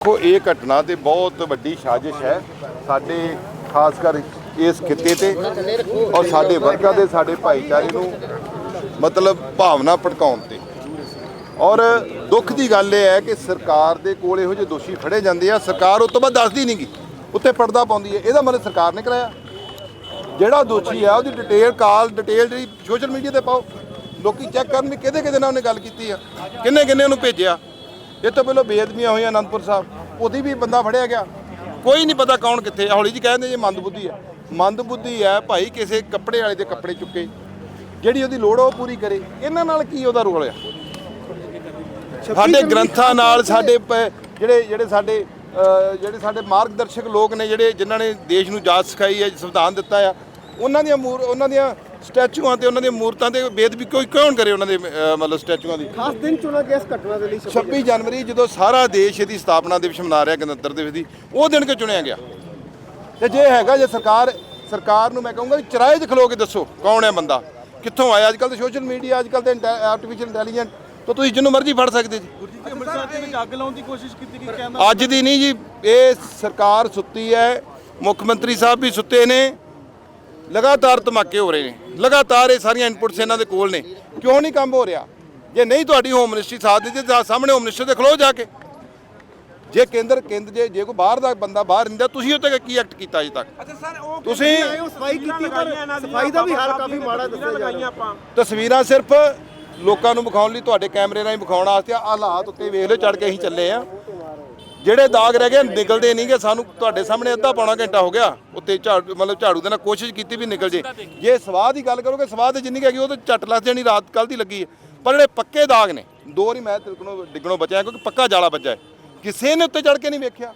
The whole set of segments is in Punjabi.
ਦੇਖੋ, ਇਹ ਘਟਨਾ ਤੇ ਬਹੁਤ ਵੱਡੀ ਸਾਜ਼ਿਸ਼ ਹੈ। ਸਾਡੇ, ਖਾਸ ਕਰ ਇਸ ਖਿੱਤੇ ਤੇ ਔਰ ਸਾਡੇ ਵਰਗਾਂ ਦੇ, ਸਾਡੇ ਭਾਈਚਾਰੇ ਨੂੰ ਮਤਲਬ ਭਾਵਨਾ ਭੜਕਾਉਣ ਤੇ। ਔਰ ਦੁੱਖ ਦੀ ਗੱਲ ਇਹ ਹੈ ਕਿ ਸਰਕਾਰ ਦੇ ਕੋਲ ਇਹੋ ਜਿਹੇ ਦੋਸ਼ੀ ਫੜੇ ਜਾਂਦੇ ਆ। ਸਰਕਾਰ ਉਸ ਤੋਂ ਬਾਅਦ ਦੱਸਦੀ ਨਹੀਂਗੀ ਉੱਤੇ ਪਰਦਾ ਪਾਉਂਦੀ ਹੈ। ਇਹਦਾ ਮਤਲਬ ਸਰਕਾਰ ਨੇ ਕਰਾਇਆ। ਜਿਹੜਾ ਦੋਸ਼ੀ ਆ, ਉਹਦੀ ਡਿਟੇਲ, ਕਾਲ, ਡਿਟੇਲ ਜਿਹੜੀ ਸੋਸ਼ਲ ਮੀਡੀਆ ਤੇ ਪਾਓ। ਲੋਕੀ ਚੈੱਕ ਕਰਨ ਵੀ ਕਿਹਦੇ ਕਿਹਦੇ ਨਾਲ ਉਹਨੇ ਗੱਲ ਕੀਤੀ ਆ। ਕਿੰਨੇ ਕਿੰਨੇ ਉਹਨੂੰ ਭੇਜਿਆ। ਇਹ ਤੋਂ ਪਹਿਲਾਂ ਬੇਅਦਬੀਆਂ ਹੋਈਆਂ ਅਨੰਦਪੁਰ ਸਾਹਿਬ ਉਹਦੀ ਵੀ ਬੰਦਾ ਫੜਿਆ ਗਿਆ। ਕੋਈ ਨਹੀਂ ਪਤਾ ਕੌਣ ਕਿੱਥੇ। ਹੌਲੀ ਜੀ ਕਹਿੰਦੇ ਜੇ ਮੰਦਬੁੱਧੀ ਆ ਮੰਦਬੁੱਧੀ ਹੈ ਭਾਈ ਕਿਸੇ ਕੱਪੜੇ ਵਾਲੇ ਦੇ ਕੱਪੜੇ ਚੁੱਕੇ। ਜਿਹੜੀ ਉਹਦੀ ਲੋੜ ਉਹ ਪੂਰੀ ਕਰੇ। ਇਹਨਾਂ ਨਾਲ ਕੀ ਉਹਦਾ ਰੋਲ ਆ? ਸਾਡੇ ਗ੍ਰੰਥਾਂ ਨਾਲ ਸਾਡੇ ਜਿਹੜੇ ਜਿਹੜੇ ਸਾਡੇ ਜਿਹੜੇ ਸਾਡੇ ਮਾਰਗਦਰਸ਼ਕ ਲੋਕ ਨੇ ਜਿਹੜੇ ਜਿਨ੍ਹਾਂ ਨੇ ਦੇਸ਼ ਨੂੰ ਜਾਚ ਸਿਖਾਈ ਹੈ ਸੰਵਿਧਾਨ ਦਿੱਤਾ ਆ ਉਹਨਾਂ ਦੀਆਂ ਉਹਨਾਂ ਦੀਆਂ ਸਟੈਚੂਆਂ ਤੇ ਉਹਨਾਂ ਦੀਆਂ ਮੂਰਤਾਂ ਤੇ ਬੇਦਬੀ ਕੋਈ ਕੌਣ ਕਰੇ ਉਹਨਾਂ ਦੇ ਮਤਲਬ ਸਟੈਚੂਆਂ ਦੀ? ਖਾਸ ਦਿਨ ਚੁਣਾ ਗਿਆ ਇਸ ਘਟਨਾ ਦੇ ਲਈ 26 ਜਨਵਰੀ ਜਦੋਂ ਸਾਰਾ ਦੇਸ਼ ਇਹਦੀ ਸਥਾਪਨਾ ਦਿਵਸ ਮਨਾ ਰਿਹਾ ਗਣਤੰਤਰ ਦਿਵਸ ਦੀ ਉਹ ਦਿਨ ਕਿ ਚੁਣਿਆ ਗਿਆ? ਤੇ ਜੇ ਹੈਗਾ ਜੇ ਸਰਕਾਰ ਸਰਕਾਰ ਨੂੰ ਮੈਂ ਕਹੂੰਗਾ ਚਰਾਏ 'ਚ ਖਲੋ ਕੇ ਦੱਸੋ ਕੌਣ ਹੈ ਬੰਦਾ? ਕਿੱਥੋਂ ਆਇਆ? ਅੱਜ ਕੱਲ ਤੇ ਸੋਸ਼ਲ ਮੀਡੀਆ ਅੱਜ ਕੱਲ ਤੇ ਆਰਟੀਫੀਸ਼ੀਅਲ ਇੰਟੈਲੀਜੈਂਟ ਤਾਂ ਤੁਸੀਂ ਜਿਹਨੂੰ ਮਰਜ਼ੀ ਫੜ ਸਕਦੇ ਜੀ। ਅੰਮ੍ਰਿਤਸਰ ਦੇ ਵਿੱਚ ਅੱਗ ਲਾਉਣ ਦੀ ਕੋਸ਼ਿਸ਼ ਕੀਤੀ ਗਈ ਕਹਿੰਦਾ ਅੱਜ ਦੀ ਨਹੀਂ ਜੀ ਇਹ ਸਰਕਾਰ ਸੁੱਤੀ ਹੈ ਮੁੱਖ ਮੰਤਰੀ ਸਾਹਿਬ ਵੀ ਸੁੱਤੇ ਨੇ ਲਗਾਤਾਰ ਧਮਾਕੇ ਹੋ ਰਹੇ ਨੇ। ਲਗਾਤਾਰ ਇਹ ਸਾਰੀਆਂ ਇਨਪੁਟਸ ਇਹਨਾਂ ਦੇ ਕੋਲ ਨੇ। ਕਿਉਂ ਨਹੀਂ ਕੰਮ ਹੋ ਰਿਹਾ? ਜੇ ਨਹੀਂ ਤੁਹਾਡੀ ਹੋਮ ਮਿਨਿਸਟਰੀ ਸਾਥ ਦਿੰਦੀ ਤਾਂ ਸਾਹਮਣੇ ਹੋਮ ਮਿਨਿਸਟਰ ਦੇ ਖਲੋ ਜਾ ਕੇ। ਜੇ ਕੇਂਦਰ ਕੇਂਦਰ ਜੇ ਜੇ ਕੋਈ ਬਾਹਰ ਦਾ ਬੰਦਾ ਬਾਹਰ ਰਹਿੰਦਾ ਤੁਸੀਂ ਉੱਤੇ ਕੀ ਐਕਟ ਕੀਤਾ ਅਜੇ ਤੱਕ? ਅੱਛਾ ਸਰ ਉਹ ਤੁਸੀਂ ਉਹ ਸਫ਼ਾਈ ਕੀਤੀ ਪਰ ਸਫ਼ਾਈ ਦਾ ਵੀ ਹਾਲ ਕਾਫੀ ਮਾੜਾ ਦੱਸਿਆ ਜਾ ਰਿਹਾ। ਤਸਵੀਰਾਂ ਸਿਰਫ ਲੋਕਾਂ ਨੂੰ ਵਿਖਾਉਣ ਲਈ ਤੁਹਾਡੇ ਕੈਮਰੇ ਰਾਹੀਂ ਵਿਖਾਉਣ ਵਾਸਤੇ ਹਾਲਾਤ ਉੱਤੇ ਵੇਖ ਲਓ ਚੜ ਕੇ ਅਸੀਂ ਚੱਲੇ ਆ। ਜਿਹੜੇ ਦਾਗ ਰਹਿ ਗਏ ਨਿਕਲਦੇ ਨਹੀਂਗੇ ਸਾਨੂੰ ਤੁਹਾਡੇ ਸਾਹਮਣੇ ਅੱਧਾ ਪੌਣਾ ਘੰਟਾ ਹੋ ਗਿਆ। ਉੱਤੇ ਝਾੜੂ ਮਤਲਬ ਝਾੜੂ ਦੇ ਨਾਲ ਕੋਸ਼ਿਸ਼ ਕੀਤੀ ਵੀ ਨਿਕਲ ਜੇ। ਜੇ ਸਵਾਦ ਦੀ ਗੱਲ ਕਰੋਗੇ ਸਵਾਦ ਤੇ ਜਿੰਨੀ ਹੈਗੀ ਉਹ ਤਾਂ ਝੱਟ ਲੱਗ ਜਾਣੀ ਰਾਤ ਕੱਲ ਦੀ ਲੱਗੀ ਹੈ। ਪਰ ਜਿਹੜੇ ਪੱਕੇ ਦਾਗ ਨੇ ਦੋ ਨਹੀਂ ਮੈਂ ਤਿਲਕਣੋਂ ਡਿੱਗਣੋਂ ਬਚਿਆ ਕਿਉਂਕਿ ਪੱਕਾ ਜਾਲਾ ਹੈ। ਕਿਸੇ ਨੇ ਉੱਤੇ ਚੜ ਕੇ ਨਹੀਂ ਵੇਖਿਆ।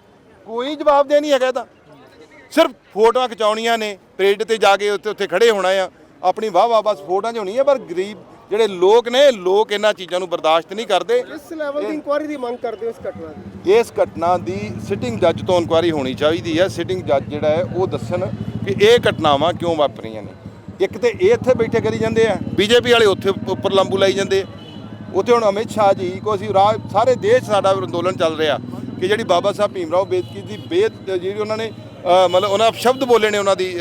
ਕੋਈ ਜਵਾਬ ਦੇ ਨਹੀਂ ਹੈਗਾ ਇਹਦਾ। ਸਿਰਫ ਫੋਟੋਆਂ ਖਿਚਾਉਣੀਆਂ ਨੇ ਪਰੇਡ ਤੇ ਜਾ ਕੇ ਉੱਥੇ ਉੱਥੇ ਖੜੇ ਹੋਣਾ ਆ। ਆਪਣੀ ਵਾਹ ਵਾਹ ਬਸ ਫੋਟੋਆਂ 'ਚ ਹੋਣੀ ਆ ਪਰ ਗਰੀਬ ਜਿਹੜੇ ਲੋਕ ਨੇ ਲੋਕ ਇਹਨਾਂ ਚੀਜ਼ਾਂ ਨੂੰ ਬਰਦਾਸ਼ਤ ਨਹੀਂ ਕਰਦੇ। ਇਸ ਲੈਵਲ ਦੀ ਇਨਕੁਆਇਰੀ ਦੀ ਮੰਗ ਕਰਦੇ ਹੋ ਇਸ ਘਟਨਾ ਦੀ? ਇਸ ਘਟਨਾ ਦੀ ਸਿਟਿੰਗ ਜੱਜ ਤੋਂ ਇਨਕੁਆਇਰੀ ਹੋਣੀ ਚਾਹੀਦੀ ਹੈ। ਸਿਟਿੰਗ ਜੱਜ ਜਿਹੜਾ ਹੈ, ਉਹ ਦੱਸਣ ਕਿ ਇਹ ਘਟਨਾਵਾਂ ਕਿਉਂ ਵਾਪਰੀਆਂ ਨੇ। ਇੱਕ ਤੇ ਇਹ ਇੱਥੇ ਬੈਠੇ ਕਰੀ ਜਾਂਦੇ ਆ। ਬੀਜੇਪੀ ਵਾਲੇ ਉੱਥੇ ਉੱਪਰ ਲੰਬੂ ਲਾਈ ਜਾਂਦੇ ਆ। ਉੱਥੇ ਹੁਣ ਅਮਿਤ ਸ਼ਾਹ ਜੀ ਕੋ ਅਸੀਂ ਰਾਜ, ਸਾਰੇ ਦੇਸ਼ ਸਾਡਾ ਅੰਦੋਲਨ ਚੱਲ ਰਿਹਾ ਕਿ ਜਿਹੜੀ ਬਾਬਾ ਸਾਹਿਬ ਭੀਮ ਰਾਓ ਬੇਦਕੀ ਦੀ ਬੇਦ, ਜਿਹੜੀ ਉਹਨਾਂ ਨੇ ਮਤਲਬ ਉਹਨਾਂ ਸ਼ਬਦ ਬੋਲੇ ਨੇ ਉਹਨਾਂ ਦੀ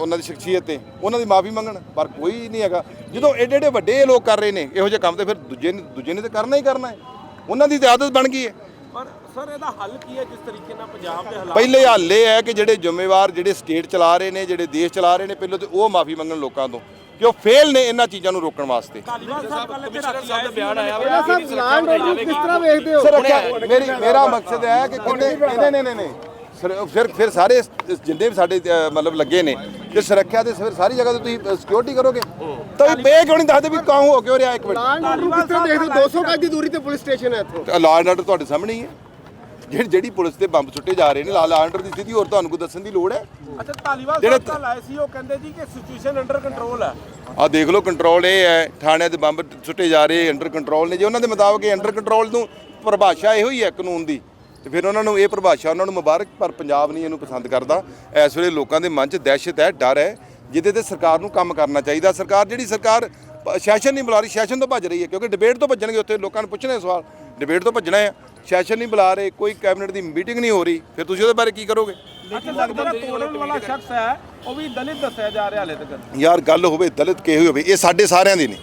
ਉਹਨਾਂ ਦੀ ਸ਼ਖਸੀਅਤ ਤੇ, ਉਹਨਾਂ ਦੀ ਮਾਫੀ ਮੰਗਣ, ਪਰ ਕੋਈ ਨਹੀਂ ਹੈਗਾ। ਜਦੋਂ ਏਡੇ ਏਡੇ ਵੱਡੇ ਲੋਕ ਕਰ ਰਹੇ ਨੇ, ਇਹੋ ਜਿਹੇ ਕੰਮ ਤੇ ਫਿਰ ਦੂਜੇ ਨੇ ਦੂਜੇ ਨੇ ਤੇ ਕਰਨਾ ਹੀ ਕਰਨਾ ਹੈ। ਉਹਨਾਂ ਦੀ ਤੇ ਆਦਤ ਬਣ ਗਈ ਹੈ। ਪਰ ਸਰ ਇਹਦਾ ਹੱਲ ਕੀ ਹੈ? ਜਿਸ ਤਰੀਕੇ ਨਾਲ ਪੰਜਾਬ ਦੇ ਹਾਲਾਤ ਪਹਿਲੇ ਹੱਲ ਇਹ ਹੈ ਕਿ ਜਿਹੜੇ ਜ਼ਿੰਮੇਵਾਰ ਜਿਹੜੇ ਸਟੇਟ ਚਲਾ ਰਹੇ ਨੇ ਜਿਹੜੇ ਦੇਸ਼ ਚਲਾ ਰਹੇ ਨੇ ਪਹਿਲਾਂ ਤੇ ਉਹ ਮਾਫੀ ਮੰਗਣ ਲੋਕਾਂ ਤੋਂ ਕਿ ਉਹ ਫੇਲ ਨੇ ਇਹਨਾਂ ਚੀਜ਼ਾਂ ਨੂੰ ਰੋਕਣ ਵਾਸਤੇ। ਧਾਲੀਵਾਲ ਸਾਹਿਬ ਕੱਲ ਇੱਥੇ ਰਾਤੀ ਆਏ ਬਿਆਨ ਆਇਆ ਪਹਿਲਾਂ ਸਾਹਿਬ ਲਾਂਡ ਆਰਡਰ ਕਿਸ ਤਰ੍ਹਾਂ ਵੇਖਦੇ ਹੋ? ਸਰ ਮੇਰੀ ਮੇਰਾ ਮਕਸਦ ਹੈ ਕਿ ਕਿਤੇ ਨਹੀਂ ਨਹੀਂ ਨਹੀਂ ਨਹੀਂ ਸਰ ਫਿਰ ਫਿਰ ਸਾਰੇ ਜਿੰਨੇ ਵੀ ਸਾਡੇ ਮਤਲਬ ਲੱਗੇ ਨੇ ਕਿ ਸੁਰੱਖਿਆ ਦੇ ਫਿਰ ਸਾਰੀ ਜਗ੍ਹਾ ਤੇ ਤੁਸੀਂ ਸਿਕਿਉਰਿਟੀ ਕਰੋਗੇ? ਤਾਂ ਇਹ ਬੇ ਕਿਉਂ ਨਹੀਂ ਦੱਸਦੇ ਵੀ ਕਾਹੂ ਹੋ ਕਿਉਂ ਰਿਹਾ ਇੱਕ ਮਿੰਟ। ਤਰ੍ਹਾਂ ਦੇਖਦੇ ਹੋ? 200 ਗਜ ਦੀ ਦੂਰੀ ਤੇ ਪੁਲਿਸ ਸਟੇਸ਼ਨ ਹੈ ਇੱਥੋਂ। ਲਾਅ ਆਰਡਰ ਤੁਹਾਡੇ ਸਾਹਮਣੇ ਹੀ ਹੈ। ਜਿਹੜੀ ਜਿਹੜੀ ਪੁਲਿਸ ਤੇ ਬੰਬ ਸੁੱਟੇ ਜਾ ਰਹੇ ਨੇ ਲਾਅ ਆਰਡਰ ਦੀ ਸਥਿਤੀ ਹੋਰ ਤੁਹਾਨੂੰ ਕੋਈ ਦੱਸਣ ਦੀ ਲੋੜ ਹੈ? ਅੱਛਾ ਜਿਹੜੇ- ਸਾਹਿਬ ਕੱਲ ਆਏ ਸੀ ਉਹ ਕਹਿੰਦੇ ਜੀ ਕਿ ਸਿਚੁਏਸ਼ਨ ਅੰਡਰ ਕੰਟਰੋਲ ਹੈ। ਆ ਦੇਖ ਲਓ ਕੰਟਰੋਲ ਇਹ ਹੈ ਥਾਣਿਆਂ ਦੇ ਬੰਬ ਸੁੱਟੇ ਜਾ ਰਹੇ ਅੰਡਰ ਕੰਟਰੋਲ ਨੇ। ਜੇ ਉਹਨਾਂ ਦੇ ਮੁਤਾਬਕ ਇਹ ਅੰਡਰ ਕੰਟਰੋਲ ਨੂੰ ਪਰਿਭਾਸ਼ਾ ਇਹੋ ਹੀ ਹੈ ਕਾਨੂੰਨ ਦੀ। ਤੇ ਫਿਰ ਉਹਨਾਂ ਨੂੰ ਇਹ ਪਰਿਭਾਸ਼ਾ ਉਹਨਾਂ ਨੂੰ ਮੁਬਾਰਕ ਪਰ ਪੰਜਾਬ ਨਹੀਂ ਇਹਨੂੰ ਪਸੰਦ ਕਰਦਾ। ਇਸ ਵੇਲੇ ਲੋਕਾਂ ਦੇ ਮਨ 'ਚ ਦਹਿਸ਼ਤ ਹੈ ਡਰ ਹੈ ਜਿਹਦੇ ਤੇ ਸਰਕਾਰ ਨੂੰ ਕੰਮ ਕਰਨਾ ਚਾਹੀਦਾ। ਸਰਕਾਰ ਜਿਹੜੀ ਸਰਕਾਰ ਸੈਸ਼ਨ ਨਹੀਂ ਬੁਲਾ ਰਹੀ ਸੈਸ਼ਨ ਤੋਂ ਭੱਜ ਰਹੀ ਹੈ ਕਿਉਂਕਿ ਡਿਬੇਟ ਤੋਂ ਭੱਜਣਗੇ ਉੱਥੇ ਲੋਕਾਂ ਨੂੰ ਪੁੱਛਣੇ ਸਵਾਲ। ਡਿਬੇਟ ਤੋਂ ਭੱਜਣਾ ਹੈ ਸੈਸ਼ਨ ਨਹੀਂ ਬੁਲਾ ਰਹੇ ਕੋਈ ਕੈਬਨਿਟ ਦੀ ਮੀਟਿੰਗ ਨਹੀਂ ਹੋ ਰਹੀ ਫਿਰ ਤੁਸੀਂ ਉਹਦੇ ਬਾਰੇ ਕੀ ਕਰੋਗੇ? ਲੇਕਿਨ ਲੱਗਦਾ ਤੋੜਨ ਵਾਲਾ ਸ਼ਖਸ ਹੈ ਉਹ ਵੀ ਦਲਿਤ ਦੱਸਿਆ ਜਾ ਰਿਹਾ ਹਲੇ ਤੱਕ। ਯਾਰ ਗੱਲ ਹੋਵੇ ਦਲਿਤ ਕਿਹੋ ਹੋਵੇ ਇਹ ਸਾਡੇ ਸਾਰਿਆਂ ਦੀ ਨੇ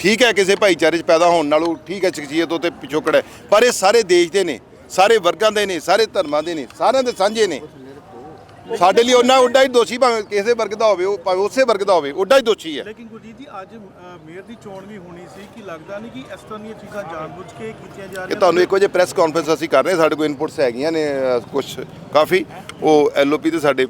ਠੀਕ ਹੈ ਕਿਸੇ ਭਾਈਚਾਰੇ 'ਚ ਪੈਦਾ ਹੋਣ ਨਾਲੋਂ ਠੀਕ ਹੈ ਸ਼ਖਸੀਅਤ ਉਤੇ ਪਿਛੋਕੜ ਹੈ ਪਰ ਇਹ ਸਾਰੇ ਦੇਸ਼ ਦੇ ਨੇ। ਸਾਰੇ ਵਰਗਾਂ ਦੇ ਨੇ ਸਾਰੇ ਧਰਮਾਂ ਦੇ ਨੇ ਸਾਰਿਆਂ ਦੇ ਸਾਂਝੇ ਨੇ। ਸਾਡੇ ਲਈ ਉਹਨਾਂ ਉੱਡਾ ਹੀ ਦੋਸ਼ੀ ਭਾਵੇਂ ਕਿਸੇ ਵਰਗ ਦਾ ਹੋਵੇ ਉਹ ਭਾਵੇਂ ਉਸੇ ਵਰਗ ਦਾ ਹੋਵੇ ਉੱਡਾ ਹੀ ਦੋਸ਼ੀ ਹੈ। ਲੇਕਿਨ ਗੁਰਜੀਤ ਜੀ ਅੱਜ ਮੇਅਰ ਦੀ ਚੋਣ ਵੀ ਹੋਣੀ ਸੀ ਕਿ ਲੱਗਦਾ ਨਹੀਂ ਕਿ ਇਸ ਤਰ੍ਹਾਂ ਦੀਆਂ ਚੀਜ਼ਾਂ ਜਾਣਬੁੱਝ ਕੇ ਕੀਤੀਆਂ ਜਾ ਇਹ ਰਹੀਆਂ ਤੁਹਾਨੂੰ ਇੱਕ ਵਜੇ ਪ੍ਰੈਸ ਕਾਨਫਰੰਸ ਅਸੀਂ ਕਰ ਰਹੇ ਹਾਂ ਸਾਡੇ ਕੋਲ ਇਨਪੁਟਸ ਹੈਗੀਆਂ ਨੇ ਕੁਝ ਕਾਫੀ। ਉਹ ਐਲਓਪੀ ਤੇ ਸਾਡੇ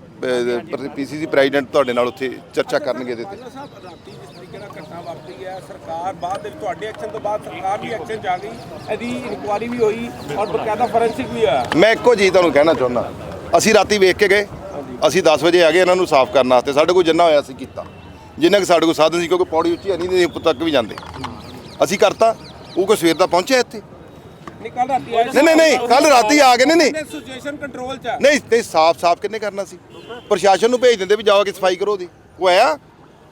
ਪੀਸੀਸੀ ਪ੍ਰੈਜ਼ੀਡੈਂਟ ਤੁਹਾਡੇ ਨਾਲ ਉੱਥੇ ਚਰਚਾ ਕਰਨਗੇ ਇਹਦੇ ਤੇ। ਸਾਹਿਬ ਰਾਤੀ ਜਿਸ ਤਰੀਕੇ ਨਾਲ ਘਟਨਾ ਵਾਪਰੀ ਹੈ ਸਰਕਾਰ ਬਾਅਦ ਦੇ ਤੁਹਾਡੇ ਐਕਸ਼ਨ ਤੋਂ ਬਾਅਦ ਸਰਕਾਰ ਵੀ ਐਕਸ਼ਨ ਗਈ ਇਹਦੀ ਇਨਕੁਆਰੀ ਵੀ ਹੋਈ ਔਰ ਬਕਾਇਦਾ ਫੋਰੈਂਸਿਕ ਵੀ ਹੋਇਆ। ਮੈਂ ਇੱਕੋ ਚੀਜ਼ ਤੁਹਾਨੂੰ ਕਹਿਣਾ ਚਾਹੁੰਦਾ। ਅਸੀਂ ਰਾਤੀ ਵੇਖ ਕੇ ਗਏ। ਅਸੀਂ 10 ਵਜੇ ਆ ਗਏ ਇਹਨਾਂ ਨੂੰ ਸਾਫ਼ ਕਰਨ ਵਾਸਤੇ। ਸਾਡੇ ਕੋਲ ਜਿੰਨਾ ਹੋਇਆ ਅਸੀਂ ਕੀਤਾ। ਜਿੰਨਾ ਕਿ ਸਾਡੇ ਕੋਲ ਸਾਧਨ ਸੀ ਕਿਉਂਕਿ ਪੌੜੀ ਉੱਚੀ ਹੈ ਨਹੀਂ ਤੇ ਉੱਪਰ ਤੱਕ ਵੀ ਜਾਂਦੇ। ਅਸੀਂ ਕਰਤਾ। ਉਹ ਕੋਈ ਸਵੇਰ ਦਾ ਪਹੁੰਚਿਆ ਇੱਥੇ? ਨਹੀਂ ਕੱਲ ਰਾਤੀ ਆਏ ਨਹੀਂ ਨਹੀਂ ਨਹੀਂ ਕੱਲ ਰਾਤੀ ਆ ਗਏ। ਨੇ ਨਹੀਂ। ਸਿਚੁਏਸ਼ਨ ਕੰਟਰੋਲ 'ਚ ਨਹੀਂ ਤੇ ਸਾਫ਼ ਸਾਫ਼ ਕਿੰਨੇ ਕਰਨਾ ਸੀ? ਪ੍ਰਸ਼ਾਸਨ ਨੂੰ ਭੇਜ ਦਿੰਦੇ ਵੀ ਜਾਓ ਕੇ ਸਫ਼ਾਈ ਕਰੋ ਦੀ ਉਹ ਆਇਆ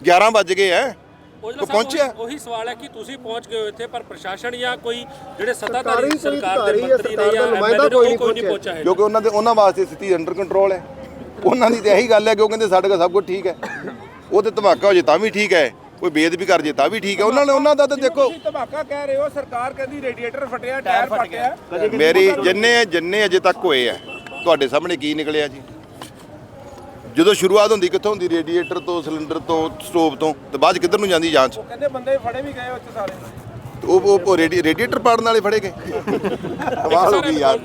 11 ਵੱਜ ਗਏ ਐ ਸਾਹਿਬ, ਪਹੁੰਚਿਆ। ਉਹੀ- ਉਹੀ ਸਵਾਲ ਹੈ ਕਿ ਤੁਸੀਂ ਪਹੁੰਚ ਗਏ ਹੋ ਇੱਥੇ ਪਰ ਪ੍ਰਸ਼ਾਸਨ ਜਾਂ ਕੋਈ ਜਿਹੜੇ ਸੱਤਾਧਾਰੀ ਸਰਕਾਰ ਦੇ ਮੰਤਰੀ ਨੇ ਜਾਂ ਦਾ ਨੁਮਾਇੰਦਾ ਐਮਐਲਏ ਕੋਈ ਉਹ ਨਹੀਂ ਨਹੀਂ ਪਹੁੰਚਿਆ। ਹੈ ਕਿਉਂਕਿ ਉਹਨਾਂ ਦੇ ਉਹਨਾਂ ਵਾਸਤੇ ਸਥਿਤੀ ਅੰਡਰ ਕੰਟਰੋਲ ਹੈ। ਉਹਨਾਂ ਦੀ ਤਾਂ ਇਹੀ ਗੱਲ ਹੈ ਕਿ ਉਹ ਕਹਿੰਦੇ ਸਾਡੇ ਕੋਲ ਸਭ ਕੁਝ ਠੀਕ ਹੈ। ਉਹ ਤੇ ਧਮਾਕਾ ਹੋ ਜੇ ਤਾਂ ਵੀ ਠੀਕ ਹੈ। ਕੋਈ ਬੇਦ ਵੀ ਕਰ ਜੇ ਤਾਂ ਵੀ ਠੀਕ ਹੈ। ਉਹਨਾਂ ਨੇ ਉਹਨਾਂ ਦਾ ਤਾਂ ਦੇਖੋ ਤੁਸੀਂ ਧਮਾਕਾ ਕਹਿ ਰਹੇ ਹੋ ਸਰਕਾਰ ਕਹਿੰਦੀ ਰੇਡੀਏਟਰ ਫਟਿਆ ਟਾਇਰ ਫਟਿਆ। ਮੇਰੀ ਜਿੰਨੇ ਜਿੰਨੇ ਅਜੇ ਤੱਕ ਹੋਏ ਆ ਤੁਹਾਡੇ ਸਾਹਮਣੇ ਕੀ ਨਿਕਲਿਆ ਜੀ? ਜਦੋਂ ਸ਼ੁਰੂਆਤ ਹੁੰਦੀ ਕਿੱਥੋਂ ਹੁੰਦੀ? ਰੇਡੀਏਟਰ ਤੋਂ ਸਿਲੰਡਰ ਤੋਂ ਸਟੋਵ ਤੋਂ ਤੇ ਬਾਅਦ ਕਿੱਧਰ ਨੂੰ ਜਾਂਦੀ ਜਾਂਚ? ਕਹਿੰਦੇ ਬੰਦੇ ਫੜੇ ਵੀ ਗਏ ਉੱਥੇ ਸਾਰੇ। ਉਹ ਉਹ- ਉਹ ਰੇਡੀ- ਰੇਡੀਏਟਰ ਪਾੜਨ ਵਾਲੇ ਫੜੇ ਗਏ। ਕਮਾਲ ਹੋ ਗਈ ਯਾਰ।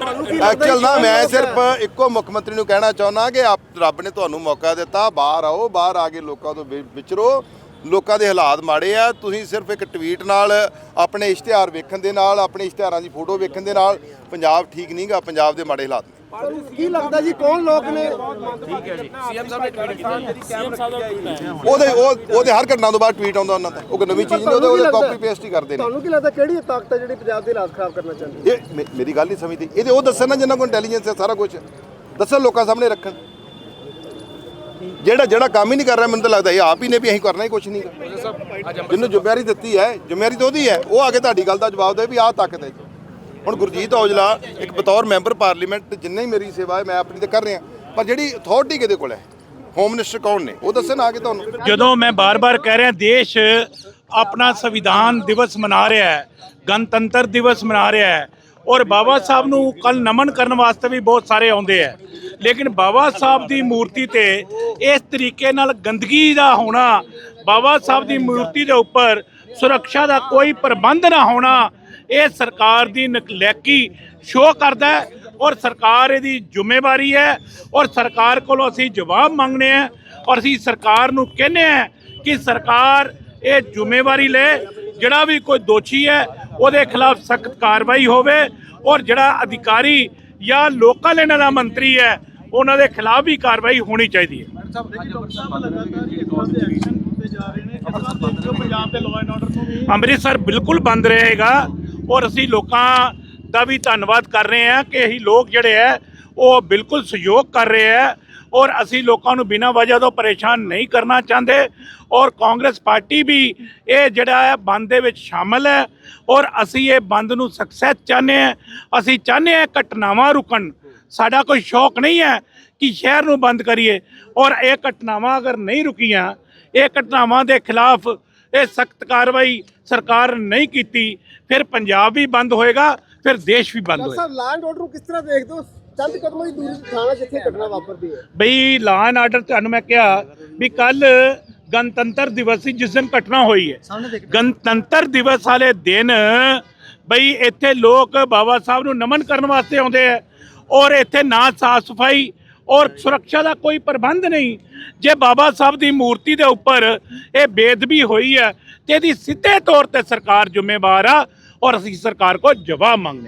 ਐਕਚੁਅਲ ਨਾ ਮੈਂ ਸਿਰਫ ਇੱਕੋ ਮੁੱਖ ਮੰਤਰੀ ਨੂੰ ਕਹਿਣਾ ਚਾਹੁੰਦਾ ਕਿ ਆਪ ਰੱਬ ਨੇ ਤੁਹਾਨੂੰ ਮੌਕਾ ਦਿੱਤਾ, ਬਾਹਰ ਆਓ, ਬਾਹਰ ਆ ਕੇ ਲੋਕਾਂ ਤੋਂ ਵਿਚਰੋ। ਲੋਕਾਂ ਦੇ ਹਾਲਾਤ ਮਾੜੇ ਆ। ਤੁਸੀਂ ਸਿਰਫ ਇੱਕ ਟਵੀਟ ਨਾਲ ਆਪਣੇ ਇਸ਼ਤਿਹਾਰ ਵੇਖਣ ਦੇ ਨਾਲ, ਆਪਣੇ ਇਸ਼ਤਿਹਾਰਾਂ ਦੀ ਫੋਟੋ ਵੇਖਣ ਦੇ ਨਾਲ ਪੰਜਾਬ ਠੀਕ ਨਹੀਂਗਾ ਪੰਜਾਬ ਦੇ ਮਾੜੇ ਹਾਲਾਤ ਨੇ। ਤੁਹਾਨੂੰ ਕੀ ਲੱਗਦਾ ਜੀ ਕੌਣ ਲੋਕ ਨੇ? ਸੀਐਮ ਸਾਹਿਬ ਨੇ ਟਵੀਟ ਕੀਤਾ। ਜਿਹੜੀ ਸੀਐਮ ਸਾਹਿਬ ਦਾ ਟਵੀਟ ਆਇਆ ਉਹਦੇ ਉਹ ਉਹਦੇ ਹਰ ਘਟਨਾ ਤੋਂ ਬਾਅਦ ਟਵੀਟ ਆਉਂਦਾ ਉਹਨਾਂ ਦਾ। ਉਹ ਕੋਈ ਨਵੀਂ ਚੀਜ਼ ਨਹੀਂ ਉਹਦੇ ਉਹਦੇ ਕਾਪੀ ਪੇਸਟ ਹੀ ਕਰਦੇ ਨੇ। ਤੁਹਾਨੂੰ ਕੀ ਲੱਗਦਾ ਕਿਹੜੀ ਤਾਕਤ ਹੈ ਜਿਹੜੀ ਪੰਜਾਬ ਦੇ ਹਾਲਾਤ ਖਰਾਬ ਕਰਨਾ ਚਾਹੁੰਦੀ ਹੈ? ਇਹ ਮੇਰੀ ਗੱਲ ਨਹੀਂ ਸਮਝਦੀ। ਇਹਦੇ ਉਹ ਦੱਸਣ ਨਾ ਜਿੰਨਾਂ ਕੋਲ ਇੰਟੈਲੀਜੈਂਸ ਹੈ ਸਾਰਾ ਕੁਝ ਦੱਸਣ ਲੋਕਾਂ ਸਾਹਮਣੇ ਰੱਖਣ। ਜਿਹੜਾ ਜਿਹੜਾ ਕੰਮ ਹੀ ਨਹੀਂ ਕਰ ਰਿਹਾ ਮੈਨੂੰ ਤਾਂ ਲੱਗਦਾ ਇਹ ਆਪ ਹੀ ਨੇ ਵੀ ਅਸੀਂ ਕਰਨਾ ਹੀ ਕੁਝ ਨਹੀਂ। ਜਿਹਨੂੰ ਜ਼ਿੰਮੇਵਾਰੀ ਦਿੱਤੀ ਹੈ ਜ਼ਿੰਮੇਵਾਰੀ ਤਾਂ ਉਹਦੀ ਹੈ। ਉਹ ਆ ਕੇ ਤੁਹਾਡੀ ਗੱਲ ਦਾ ਜਵਾਬ ਦੇ ਵੀ ਆਹ ਤਾਕਤ ਹੈ ਹੁਣ ਗੁਰਜੀਤ ਔਜਲਾ, ਇੱਕ ਬਤੌਰ ਮੈਂਬਰ ਪਾਰਲੀਮੈਂਟ, ਜਿੰਨੇ ਹੀ ਮੇਰੀ ਸੇਵਾ ਹੈ, ਮੈਂ ਆਪਣੀ ਤੇ ਕਰ ਰਿਹਾ। ਪਰ ਜਿਹੜੀ ਅਥਾਰਟੀ ਕਿਹਦੇ ਕੋਲ ਹੈ? ਹੋਮ ਮਿਨਿਸਟਰ ਕੌਣ ਨੇ? ਉਹ ਦੱਸਣ ਆ ਕੇ ਤੁਹਾਨੂੰ। ਜਦੋਂ ਮੈਂ ਬਾਰ-ਬਾਰ ਕਹਿ ਰਿਹਾ, ਦੇਸ਼ ਆਪਣਾ ਸੰਵਿਧਾਨ ਦਿਵਸ ਮਨਾ ਰਿਹਾ ਹੈ, ਗਣਤੰਤਰ ਦਿਵਸ ਮਨਾ ਰਿਹਾ ਹੈ, ਔਰ ਬਾਬਾ ਸਾਹਿਬ ਨੂੰ ਕੱਲ ਨਮਨ ਕਰਨ ਵਾਸਤੇ ਵੀ ਬਹੁਤ ਸਾਰੇ ਆਉਂਦੇ ਆ ਲੇਕਿਨ ਬਾਬਾ ਸਾਹਿਬ ਦੀ ਮੂਰਤੀ ਤੇ ਇਸ ਤਰੀਕੇ ਨਾਲ ਗੰਦਗੀ ਦਾ ਹੋਣਾ, ਬਾਬਾ ਸਾਹਿਬ ਦੀ ਮੂਰਤੀ ਦੇ ਉੱਪਰ ਸੁਰੱਖਿਆ ਦਾ ਕੋਈ ਪ੍ਰਬੰਧ ਨਾ ਹੋਣਾ ਇਹ ਸਰਕਾਰ ਦੀ ਨਕਲੈਕੀ ਸ਼ੋਅ ਕਰਦਾ ਔਰ ਸਰਕਾਰ ਇਹਦੀ ਜ਼ਿੰਮੇਵਾਰੀ ਹੈ ਔਰ ਸਰਕਾਰ ਕੋਲੋਂ ਅਸੀਂ ਜਵਾਬ ਮੰਗਨੇ ਆ ਔਰ ਅਸੀਂ ਸਰਕਾਰ ਨੂੰ ਕਹਿੰਦੇ ਆ ਕਿ ਸਰਕਾਰ ਇਹ ਜ਼ਿੰਮੇਵਾਰੀ ਲੈ ਜਿਹੜਾ ਵੀ ਕੋਈ ਦੋਸ਼ੀ ਹੈ ਉਹਦੇ ਖਿਲਾਫ ਸਖਤ ਕਾਰਵਾਈ ਹੋਵੇ ਔਰ ਜਿਹੜਾ ਅਧਿਕਾਰੀ ਜਾਂ ਲੋਕਲ ਇਹਨਾਂ ਦਾ ਮੰਤਰੀ ਹੈ ਉਹਨਾਂ ਦੇ ਖਿਲਾਫ ਵੀ ਕਾਰਵਾਈ ਹੋਣੀ ਚਾਹੀਦੀ ਹੈ। ਅੰਮ੍ਰਿਤਸਰ ਬਿਲਕੁਲ ਬੰਦ ਰਹੇਗਾ। ਔਰ ਅਸੀਂ ਲੋਕਾਂ ਦਾ ਵੀ ਧੰਨਵਾਦ ਕਰ ਰਹੇ ਹਾਂ ਕਿ ਅਸੀਂ ਲੋਕ ਜਿਹੜੇ ਹੈ, ਉਹ ਬਿਲਕੁਲ ਸਹਿਯੋਗ ਕਰ ਰਹੇ ਹੈ ਔਰ ਅਸੀਂ ਲੋਕਾਂ ਨੂੰ ਬਿਨਾਂ ਵਜ੍ਹਾ ਤੋਂ ਪਰੇਸ਼ਾਨ ਨਹੀਂ ਕਰਨਾ ਚਾਹੁੰਦੇ ਔਰ ਕਾਂਗਰਸ ਪਾਰਟੀ ਵੀ ਇਹ ਜਿਹੜਾ ਹੈ, ਬੰਦ ਦੇ ਵਿੱਚ ਸ਼ਾਮਲ ਹੈ ਔਰ ਅਸੀਂ ਇਹ ਬੰਦ ਨੂੰ ਸਕਸੈਸ ਚਾਹੁੰਦੇ ਹਾਂ। ਅਸੀਂ ਚਾਹੁੰਦੇ ਹਾਂ ਘਟਨਾਵਾਂ ਰੁਕਣ। ਸਾਡਾ ਕੋਈ ਸ਼ੌਕ ਨਹੀਂ ਹੈ ਕਿ ਸ਼ਹਿਰ ਨੂੰ ਬੰਦ ਕਰੀਏ ਔਰ ਇਹ ਘਟਨਾਵਾਂ ਅਗਰ ਨਹੀਂ ਰੁਕੀਆਂ, ਇਹ ਘਟਨਾਵਾਂ ਦੇ ਖਿਲਾਫ ਇਹ ਸਖਤ ਕਾਰਵਾਈ ਸਰਕਾਰ ਨਹੀਂ ਕੀਤੀ ਫਿਰ ਪੰਜਾਬ ਵੀ ਬੰਦ ਹੋਏਗਾ ਫਿਰ ਦੇਸ਼ ਵੀ ਬੰਦ ਹੋਏਗਾ। ਸਰ ਲੈਂਡ ਆਰਡਰ ਨੂੰ ਕਿਸ ਤਰ੍ਹਾਂ ਦੇਖਦੇ ਹੋ? ਚੰਦ ਕਦਮਾਂ ਦੀ ਦੂਰੀ ਤੇ ਥਾਣਾ ਜਿੱਥੇ ਘਟਨਾ ਵਾਪਰਦੀ ਹੈ। ਬਈ ਲਾਅ ਐਂਡ ਆਰਡਰ ਤੁਹਾਨੂੰ ਮੈਂ ਕਿਹਾ ਵੀ ਕੱਲ ਗਣਤੰਤਰ ਦਿਵਸ ਸੀ ਜਿਸ ਦਿਨ ਘਟਨਾ ਹੋਈ ਹੈ। ਗਣਤੰਤਰ ਦਿਵਸ ਵਾਲੇ ਦਿਨ ਬਈ ਇੱਥੇ ਲੋਕ ਬਾਬਾ ਸਾਹਿਬ ਨੂੰ ਨਮਨ ਕਰਨ ਵਾਸਤੇ ਆਉਂਦੇ ਆ ਔਰ ਇੱਥੇ ਨਾ ਸਾਫ਼ ਸਫ਼ਾਈ ਔਰ ਸੁਰੱਖਿਆ ਦਾ ਕੋਈ ਪ੍ਰਬੰਧ ਨਹੀਂ। ਜੇ ਬਾਬਾ ਸਾਹਿਬ ਦੀ ਮੂਰਤੀ ਦੇ ਉੱਪਰ ਇਹ ਬੇਦਬੀ ਹੋਈ ਹੈ ਤੇ ਇਹਦੀ ਸਿੱਧੇ ਤੌਰ ਤੇ ਸਰਕਾਰ ਜ਼ਿੰਮੇਵਾਰ ਆ। ਔਰ ਅਸੀਂ ਸਰਕਾਰ ਕੋ ਜਵਾਬ ਮੰਗਦੇ